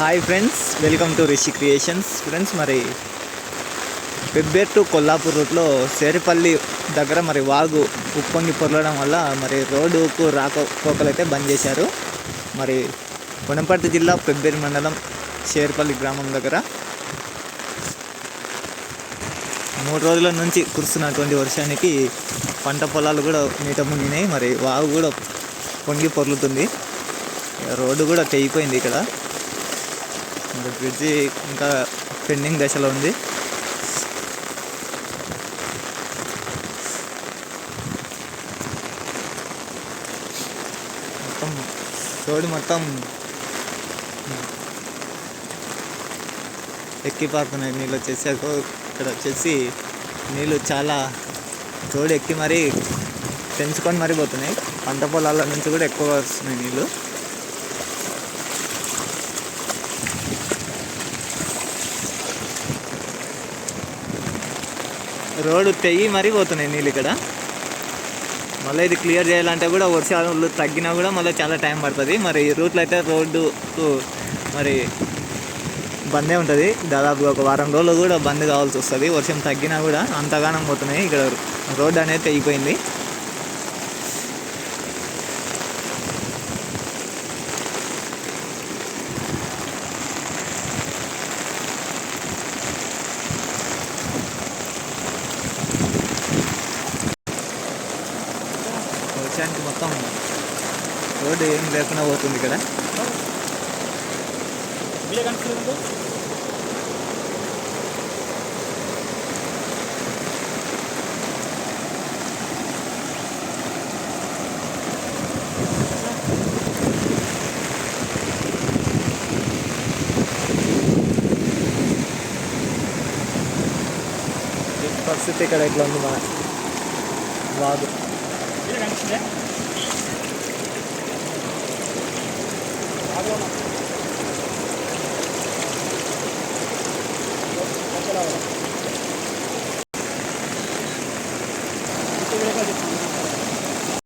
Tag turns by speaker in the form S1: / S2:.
S1: Hi friends welcome to Rishi creations. Friends మరి పెబ్బేర్ to Kollapur రూట్లో సేరిపల్లి దగ్గర మరి వాగు ఉప్పొంగి పొరలడం వల్ల మరి రోడ్డుకు రాకపోకలు అయితే బంద్ చేశారు. మరి వనపర్తి జిల్లా పెబ్బేరు మండలం సేరిపల్లి గ్రామం దగ్గర మూడు రోజుల నుంచి కురుస్తున్నటువంటి వర్షానికి పంట పొలాలు కూడా నీట మునిగినాయి. మరి వాగు కూడా పొంగి పొర్లుతుంది. రోడ్డు కూడా తెగిపోయింది ఇక్కడ. ఇంకా బ్రిడ్జి ఇంకా పెండింగ్ దశలో ఉంది. మొత్తం రోడ్డు మొత్తం ఎక్కి పారుతున్నాయి నీళ్ళు వచ్చేసి ఇక్కడ వచ్చేసి నీళ్ళు చాలా తోడు ఎక్కి మరీ పెంచుకొని మరీ పోతున్నాయి. పంట పొలాల నుంచి కూడా ఎక్కువ వస్తున్నాయి నీళ్ళు. రోడ్డు తెగి మరీ పోతున్నాయి నీళ్ళు ఇక్కడ. మళ్ళీ ఇది క్లియర్ చేయాలంటే కూడా వర్షాలు తగ్గినా కూడా మళ్ళీ చాలా టైం పడుతుంది. మరి ఈ రూట్లో అయితే రోడ్డు మరి బందే ఉంటుంది. దాదాపుగా ఒక వారం రోజులు కూడా బంద్ కావాల్సి వస్తుంది. వర్షం తగ్గినా కూడా అంతగానం పోతున్నాయి. ఇక్కడ రోడ్డు అనేది తెగిపోయింది. వర్షానికి మొత్తం రోడ్డు ఏం లేకుండా పోతుంది ఇక్కడ. ఈ పరిస్థితి ఇక్కడ ఇట్లా ఉంది మన వాగు.
S2: છે.